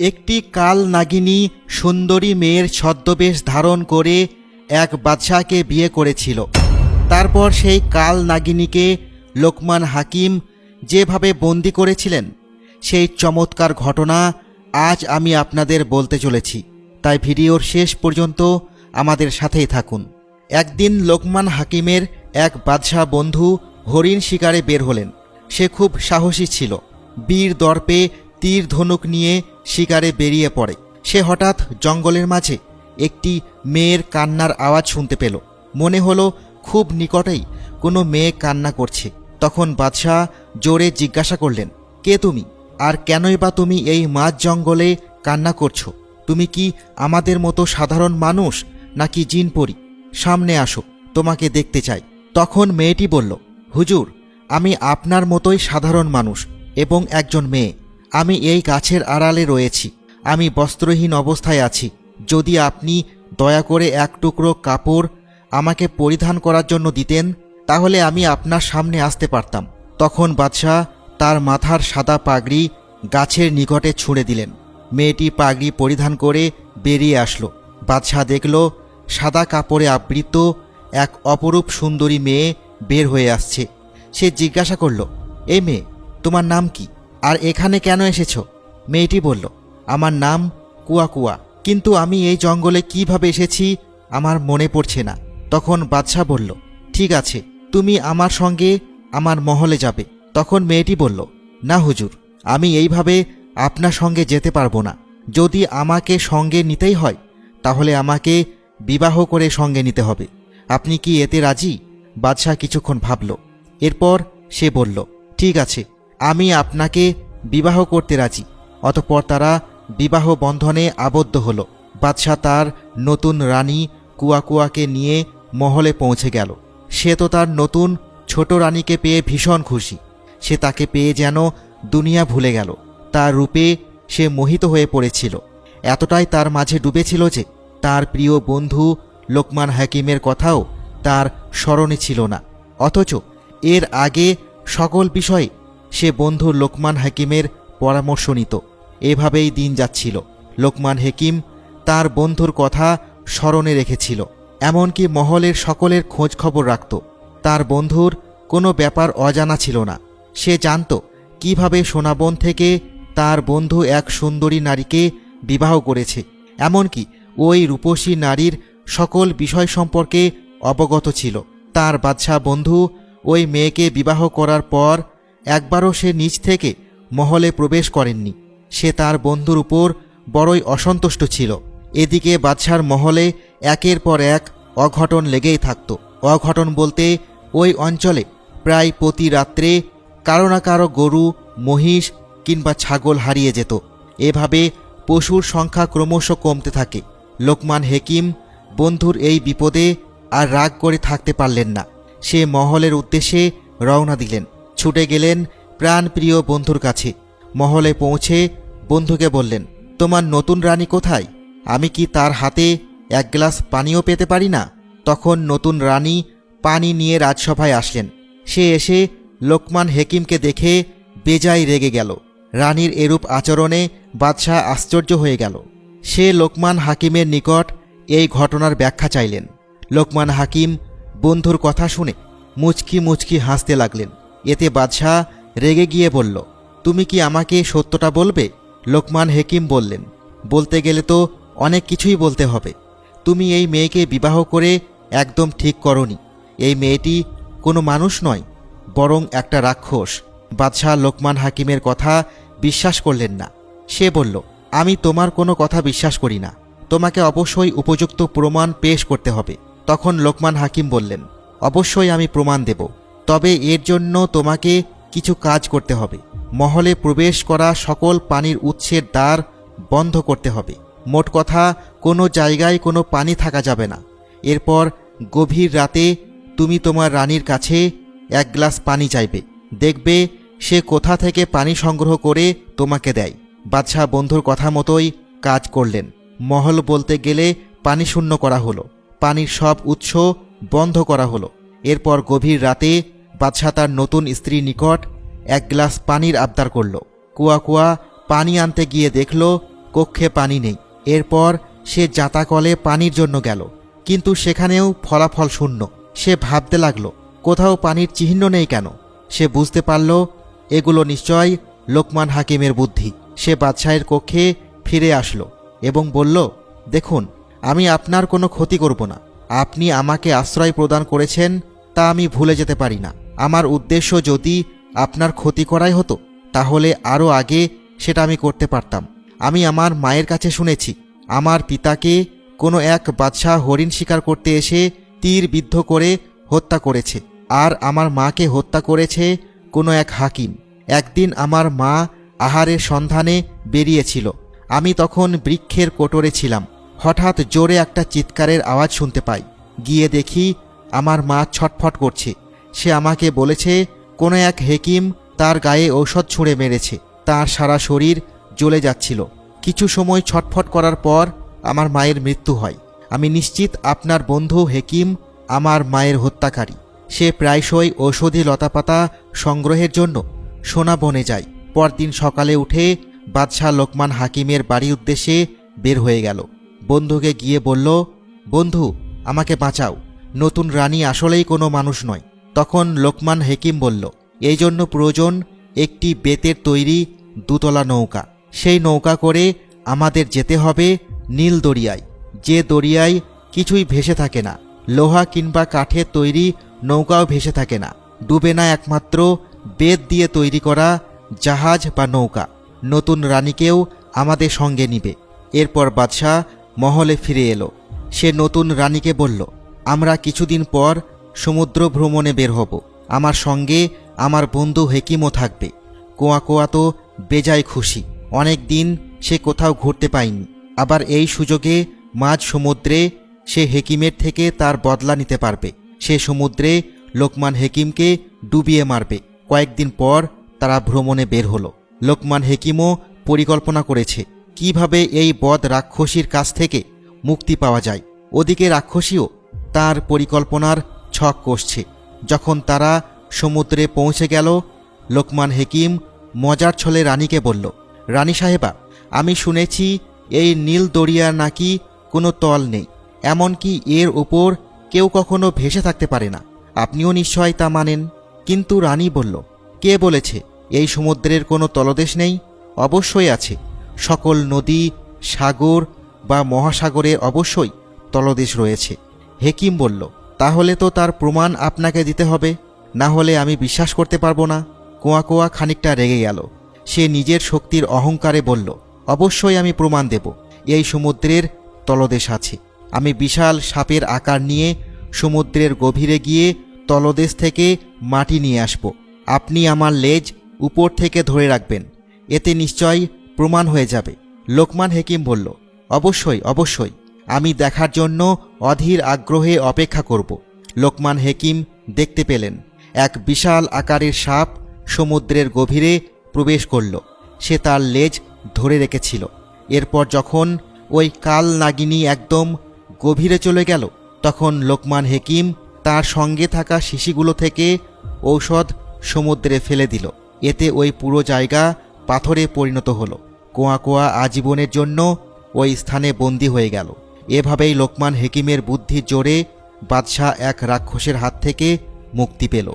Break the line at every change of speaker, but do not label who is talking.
একটি কাল নাগিনী সুন্দরী মেয়ের ছদ্মবেশ ধারণ করে এক বাদশাহকে বিয়ে করেছিল। তারপর সেই কাল নাগিনীকে লোকমান হাকিম যেভাবে বন্দি করেছিলেন, সেই চমৎকার ঘটনা আজ আমি আপনাদের বলতে চলেছি। তাই ভিডিওর শেষ পর্যন্ত আমাদের সাথেই থাকুন। একদিন লোকমান হাকিমের এক বাদশাহ বন্ধু হরিণ শিকারে বের হলেন। সে খুব সাহসী ছিল। বীর দর্পে তীর ধনুক নিয়ে শিকারে বেরিয়ে পড়ে। সে হঠাৎ জঙ্গলের মাঝে একটি মেয়ের কান্নার আওয়াজ শুনতে পেল। মনে হলো খুব নিকটেই কোনো মেয়ে কান্না করছে। তখন বাদশাহ জোরে জিজ্ঞাসা করলেন, কে তুমি? আর কেনই বা তুমি এই মাঝ জঙ্গলে কান্না করছ? তুমি কি আমাদের মতো সাধারণ মানুষ নাকি জিন পরি সামনে আসো, তোমাকে দেখতে চাই। তখন মেয়েটি বলল, হুজুর, আমি আপনার মতোই সাধারণ মানুষ এবং একজন মেয়ে। আমি এই গাছের আড়ালে রয়েছি। আমি বস্ত্রহীন অবস্থায় আছি। যদি আপনি দয়া করে এক টুকরো কাপড় আমাকে পরিধান করার জন্য দিতেন, তাহলে আমি আপনার সামনে আসতে পারতাম। তখন বাদশাহ তার মাথার সাদা পাগড়ি গাছের নিকটে ছুঁড়ে দিলেন। মেয়েটি পাগড়ি পরিধান করে বেরিয়ে আসলো। বাদশাহ দেখল, সাদা কাপড়ে আবৃত এক অপরূপ সুন্দরী মেয়ে বের হয়ে আসছে। সে জিজ্ঞাসা করল, এই মেয়ে, তোমার নাম কি? আর এখানে কেন এসেছ? মেয়েটি বলল, আমার নাম কুয়া কুয়া। কিন্তু আমি এই জঙ্গলে কীভাবে এসেছি আমার মনে পড়ছে না। তখন বাদশাহ বলল, ঠিক আছে, তুমি আমার সঙ্গে আমার মহলে যাবে। তখন মেয়েটি বলল, না হুজুর, আমি এইভাবে আপনার সঙ্গে যেতে পারব না। যদি আমাকে সঙ্গে নিতেই হয়, তাহলে আমাকে বিবাহ করে সঙ্গে নিতে হবে। আপনি কি এতে রাজি? বাদশাহ কিছুক্ষণ ভাবল। এরপর সে বলল, ঠিক আছে আমি আপনাকে বিবাহ করতে রাজি। অতপর তারা বিবাহ বন্ধনে আবদ্ধ হল। বাদশাহ তার নতুন রানী কুয়াকুয়াকে নিয়ে মহলে পৌঁছে গেল। সে তো তার নতুন ছোট রানীকে পেয়ে ভীষণ খুশি। সে তাকে পেয়ে যেন দুনিয়া ভুলে গেল। তার রূপে সে মোহিত হয়ে পড়েছিল। এতটাই তার মাঝে ডুবেছিল যে তার প্রিয় বন্ধু লোকমান হাকিমের কথাও তার স্মরণে ছিল না। অথচ এর আগে সকল বিষয়ে সে বন্ধু লোকমান হাকিমের পরামর্শ নিত। এভাবেই দিন যাচ্ছিল। লোকমান হাকিম তার বন্ধুর কথা স্মরণে রেখেছিল। এমনকি মহলের সকলের খোঁজ খবর রাখত। তার বন্ধুর কোনো ব্যাপার অজানা ছিল না। সে জানত কীভাবে সোনাবন থেকে তার বন্ধু এক সুন্দরী নারীকে বিবাহ করেছে। এমনকি ওই রূপসী নারীর সকল বিষয় সম্পর্কে অবগত ছিল। তার বাদশাহ বন্ধু ওই মেয়েকে বিবাহ করার পর একবারও সে নিজ থেকে মহলে প্রবেশ করেননি। সে তার বন্ধুর উপর বড়ই অসন্তুষ্ট ছিল। এদিকে বাদশার মহলে একের পর এক অঘটন লেগেই থাকত। অঘটন বলতে ওই অঞ্চলে প্রায় প্রতি রাত্রে কারও না কারও গরু, মহিষ কিংবা ছাগল হারিয়ে যেত। এভাবে পশুর সংখ্যা ক্রমশ কমতে থাকে। লোকমান হেকিম বন্ধুর এই বিপদে আর রাগ করে থাকতে পারলেন না। সে মহলের উদ্দেশ্যে রওনা দিলেন। ছুটে গেলেন প্রাণপ্রিয় বন্ধুর কাছে। মহলে পৌঁছে বন্ধুকে বললেন, তোমার নতুন রানী কোথায়? আমি কি তার হাতে এক গ্লাস পানিও পেতে পারি না? তখন নতুন রানী পানি নিয়ে রাজসভায় আসলেন। সে এসে লোকমান হেকিমকে দেখে বেজায় রেগে গেল। রানীর এরূপ আচরণে বাদশাহ আশ্চর্য হয়ে গেল। সে লোকমান হাকিমের নিকট এই ঘটনার ব্যাখ্যা চাইলেন। লোকমান হাকিম বন্ধুর কথা শুনে মুচকি মুচকি হাসতে লাগলেন। এতে বাদশাহ রেগে গিয়ে বলল, তুমি কি আমাকে সত্যটা বলবে? লোকমান হেকিম বললেন, বলতে গেলে তো অনেক কিছুই বলতে হবে। তুমি এই মেয়েকে বিবাহ করে একদম ঠিক করনি। এই মেয়েটি কোনো মানুষ নয়, বরং একটা রাক্ষস। বাদশাহ লোকমান হাকিমের কথা বিশ্বাস করলেন না। সে বলল, আমি তোমার কোনো কথা বিশ্বাস করি না। তোমাকে অবশ্যই উপযুক্ত প্রমাণ পেশ করতে হবে। তখন লোকমান হাকিম বললেন, অবশ্যই আমি প্রমাণ দেব। তবে এর জন্য তোমাকে কিছু কাজ করতে হবে। মহলে প্রবেশ করা সকল পানির উৎসের দ্বার বন্ধ করতে হবে। মোট কথা, কোনো জায়গায় কোনো পানি থাকা যাবে না। এরপর গভীর রাতে তুমি তোমার রানীর কাছে এক গ্লাস পানি চাইবে। দেখবে সে কোথা থেকে পানি সংগ্রহ করে তোমাকে দেয়। বাদশাহ বন্ধুর কথা মতোই কাজ করলেন। মহল বলতে গেলে পানি শূন্য করা হলো। পানির সব উৎস বন্ধ করা হলো। এরপর গভীর রাতে বাদশাহ তার নতুন স্ত্রীর নিকট এক গ্লাস পানির আবদার করল। কুয়া কুয়া পানি আনতে গিয়ে দেখল, কক্ষে পানি নেই। এরপর সে জাতাকলে পানির জন্য গেল। কিন্তু সেখানেও ফলাফল শূন্য। সে ভাবতে লাগল, কোথাও পানির চিহ্ন নেই কেন? সে বুঝতে পারল, এগুলো নিশ্চয় লোকমান হাকিমের বুদ্ধি। সে বাদশাহের কক্ষে ফিরে আসলো এবং বলল, দেখুন, আমি আপনার কোনো ক্ষতি করব না। আপনি আমাকে আশ্রয় প্রদান করেছেন তা আমি ভুলে যেতে পারি না। আমার উদ্দেশ্য যদি আপনার ক্ষতি করাই হতো, তাহলে আরও আগে সেটা আমি করতে পারতাম। আমি আমার মায়ের কাছে শুনেছি, আমার পিতাকে কোনো এক বাদশাহ হরিণ শিকার করতে এসে তীর বিদ্ধ করে হত্যা করেছে, আর আমার মাকে হত্যা করেছে কোনো এক হাকিম। একদিন আমার মা আহারের সন্ধানে বেরিয়েছিল। আমি তখন বৃক্ষের কোটরে ছিলাম। হঠাৎ জোরে একটা চিৎকারের আওয়াজ শুনতে পাই। গিয়ে দেখি আমার মা ছটফট করছে। সে আমাকে বলেছে, কোনো এক হেকিম তার গায়ে ঔষধ ছুঁড়ে মেরেছে, তার সারা শরীর জ্বলে যাচ্ছিল। কিছু সময় ছটফট করার পর আমার মায়ের মৃত্যু হয়। আমি নিশ্চিত আপনার বন্ধু হেকিম আমার মায়ের হত্যাকারী। সে প্রায়শই ঔষধি লতাপাতা সংগ্রহের জন্য সোনা বনে যায়। পরদিন সকালে উঠে বাদশাহ লোকমান হাকিমের বাড়ির উদ্দেশ্যে বের হয়ে গেল। বন্ধুকে গিয়ে বলল, বন্ধু, আমাকে বাঁচাও। নতুন রানী আসলেই কোনো মানুষ নয়। তখন লোকমান হেকিম বলল, এই জন্য প্রয়োজন একটি বেতের তৈরি দুতলা নৌকা। সেই নৌকা করে আমাদের যেতে হবে নীল দরিয়ায়। যে দরিয়ায় কিছুই ভেসে থাকে না, লোহা কিংবা কাঠের তৈরি নৌকাও ভেসে থাকে না। ডুবে না একমাত্র বেত দিয়ে তৈরি করা জাহাজ বা নৌকা। নতুন রানীকেও আমাদের সঙ্গে নিবে। এরপর বাদশাহ মহলে ফিরে এলো। সে নতুন রানীকে বলল, আমরা কিছুদিন পর সমুদ্র ভ্রমণে বের হব। আমার সঙ্গে আমার বন্ধু হেকিমও থাকবে। কোয়া কোয়া তো বেজায় খুশি। অনেক দিন সে কোথাও ঘুরতে পায়নি আবার এই সুযোগে মাঝ সমুদ্রে সে হেকিমের থেকে তার বদলা নিতে পারবে। সে সমুদ্রে লোকমান হেকিমকে ডুবিয়ে মারবে। কয়েকদিন পর তারা ভ্রমণে বের হলো। লোকমান হেকিমও পরিকল্পনা করেছে, কীভাবে এই বদ রাক্ষসীর কাছ থেকে মুক্তি পাওয়া যায়। ওদিকে রাক্ষসীও তার পরিকল্পনার ছক কষছে। যখন তারা সমুদ্রে পৌঁছে গেল, লোকমান হেকিম মজার ছলে রানীকে বলল, রানী সাহেবা, আমি শুনেছি এই নীল দরিয়ার নাকি কোনো তল নেই, এমনকি এর ওপর কেউ কখনো ভেসে থাকতে পারে না। আপনিও নিশ্চয় তা মানেন। কিন্তু রানী বলল, কে বলেছে এই সমুদ্রের কোনো তলদেশ নেই? অবশ্যই আছে। সকল নদী, সাগর বা মহাসাগরে অবশ্যই তলদেশ রয়েছে। হেকিম বলল তাহলে তো তার প্রমাণ আপনাকে দিতে হবে। না হলে আমি বিশ্বাস করতে পারব না। কোয়া কোয়া খানিকটা রেগে গেল। সে নিজের শক্তির অহংকারে বলল, অবশ্যই আমি প্রমাণ দেব। এই সমুদ্রের তলদেশ আছে। আমি বিশাল সাপের আকার নিয়ে সমুদ্রের গভীরে গিয়ে তলদেশ থেকে মাটি নিয়ে আসব। আপনি আমার লেজ উপর থেকে ধরে রাখবেন। এতে নিশ্চয় প্রমাণ হয়ে যাবে। লোকমান হেকিম বলল, অবশ্যই অবশ্যই। আমি দেখার জন্য অধীর আগ্রহে অপেক্ষা করব। লোকমান হেকিম দেখতে পেলেন। এক বিশাল আকারের সাপ সমুদ্রের গভীরে প্রবেশ করল। সে তার লেজ ধরে রেখেছিল। এরপর যখন ওই কাল নাগিনী একদম গভীরে চলে গেল, তখন লোকমান হেকিম তার সঙ্গে থাকা শিশিগুলো থেকে ঔষধ সমুদ্রে ফেলে দিল। এতে ওই পুরো জায়গা পাথরে পরিণত হলো। কোয়া কোয়া আজীবনের জন্য ওই স্থানে বন্দী হয়ে গেল। এভাবেই লোকমান হেকিমের বুদ্ধি জোরে বাদশাহ এক রাক্ষসের হাত থেকে মুক্তি পেল।